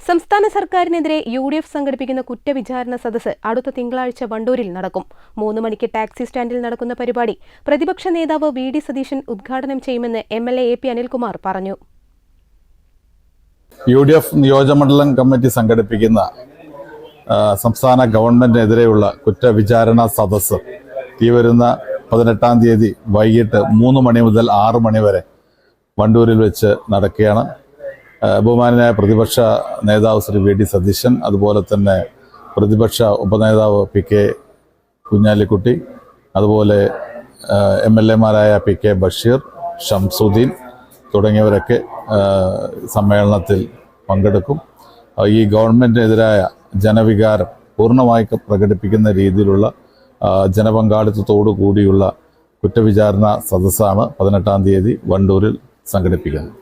സംസ്ഥാന സർക്കാരിനെതിരെ U D F സംഘടിപ്പിക്കുന്ന കുറ്റവിചാരണ സദസ്സ് അടുത്ത തിങ്കളാഴ്ച വണ്ടൂരിൽ നടക്കും. മൂന്ന് മണിക്ക് ടാക്സി സ്റ്റാൻഡിൽ നടക്കുന്ന പരിപാടി പ്രതിപക്ഷ നേതാവ് വി ഡി സതീശൻ ഉദ്ഘാടനം ചെയ്യുമെന്ന് M L A A P Anilkumar പറഞ്ഞു. യു ഡി എഫ് നിയോജകമണ്ഡലം കമ്മിറ്റി സംഘടിപ്പിക്കുന്ന സംസ്ഥാന ഗവൺമെന്റിനെതിരെയുള്ള കുറ്റവിചാരണ സദസ്സ് ഈ വരുന്ന പതിനെട്ടാം തീയതി വൈകിട്ട് മൂന്ന് മണി മുതൽ ആറ് മണി വരെ വണ്ടൂരിൽ വെച്ച് നടക്കുകയാണ്. ബഹുമാനായ പ്രതിപക്ഷ നേതാവ് ശ്രീ വി ഡി സതീശൻ അതുപോലെ തന്നെ പ്രതിപക്ഷ ഉപനേതാവ് പി കെ കുഞ്ഞാലിക്കുട്ടി അതുപോലെ എം എൽ എമാരായ പി കെ ബഷീർ ഷംസുദ്ദീൻ തുടങ്ങിയവരൊക്കെ സമ്മേളനത്തിൽ പങ്കെടുക്കും. ഈ ഗവൺമെന്റിനെതിരായ ജനവികാരം പൂർണമായി പ്രകടിപ്പിക്കുന്ന രീതിയിലുള്ള ജനപങ്കാളിത്തത്തോടു കൂടിയുള്ള കുറ്റവിചാരണ സദസ്സാണ് പതിനെട്ടാം തീയതി വണ്ടൂരിൽ സംഘടിപ്പിക്കുന്നത്.